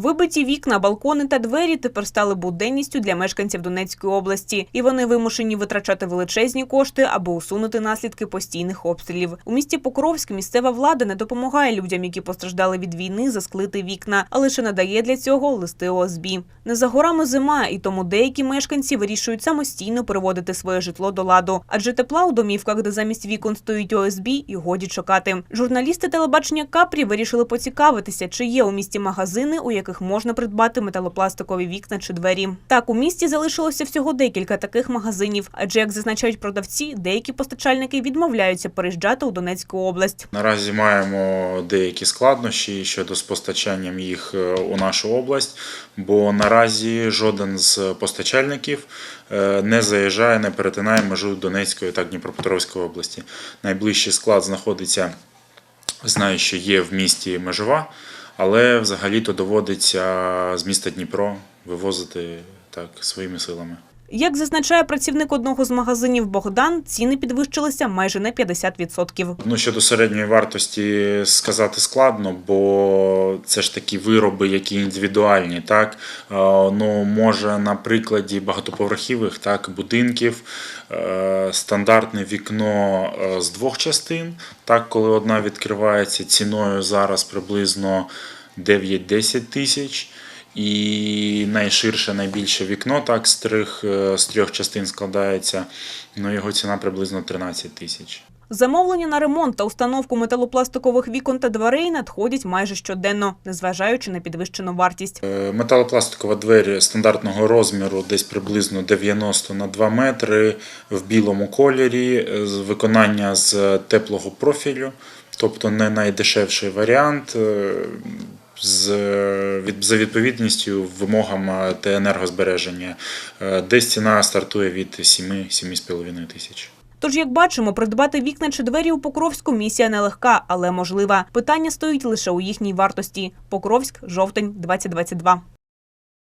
Вибиті вікна, балкони та двері тепер стали буденністю для мешканців Донецької області, і вони вимушені витрачати величезні кошти, аби усунути наслідки постійних обстрілів. У місті Покровськ місцева влада не допомагає людям, які постраждали від війни, засклити вікна, а лише надає для цього листи ОСБ. Не за горами зима, і тому деякі мешканці вирішують самостійно переводити своє житло до ладу, адже тепла у домівках, де замість вікон стоїть ОСБ, і годі чекати. Журналісти телебачення Капрі вирішили поцікавитися, чи є у місті магазини, у яких можна придбати металопластикові вікна чи двері. Так, у місті залишилося всього декілька таких магазинів, адже як зазначають продавці, деякі постачальники відмовляються переїжджати у Донецьку область. Наразі маємо деякі складнощі щодо з постачанням їх е, у нашу область, бо наразі жоден з постачальників е, не заїжджає, не перетинає межу Донецької та Дніпропетровської області. Найближчий склад знаходиться, знаю, що є в місті Межова, але взагалі-то доводиться з міста Дніпро вивозити так своїми силами. Як зазначає працівник одного з магазинів Богдан, ціни підвищилися майже на 50%. Ну, щодо середньої вартості сказати складно, бо це ж такі вироби, які індивідуальні. Так? Е, Ну, може, на прикладі багатоповерхівих так, будинків е, стандартне вікно е, з двох частин, так, коли одна відкривається ціною зараз приблизно 9-10 тисяч. І найширше, найбільше вікно так, з трьох, е, з трьох частин складається. Ну, його ціна приблизно 13 тисяч. Замовлення на ремонт та установку металопластикових вікон та дверей надходять майже щоденно, незважаючи на підвищену вартість. Е, Металопластикова двері стандартного розміру, десь приблизно 90 на 2 метри в білому кольорі, е, виконання з теплого профілю, тобто не найдешевший варіант. З, від, за відповідністю вимогам е, та енергозбереження. Е, Десь ціна стартує від 7-7,5 тисяч. Тож, як бачимо, придбати вікна чи двері у Покровську місія нелегка, але можлива. Питання стоїть лише у їхній вартості. Покровськ, жовтень, 2022.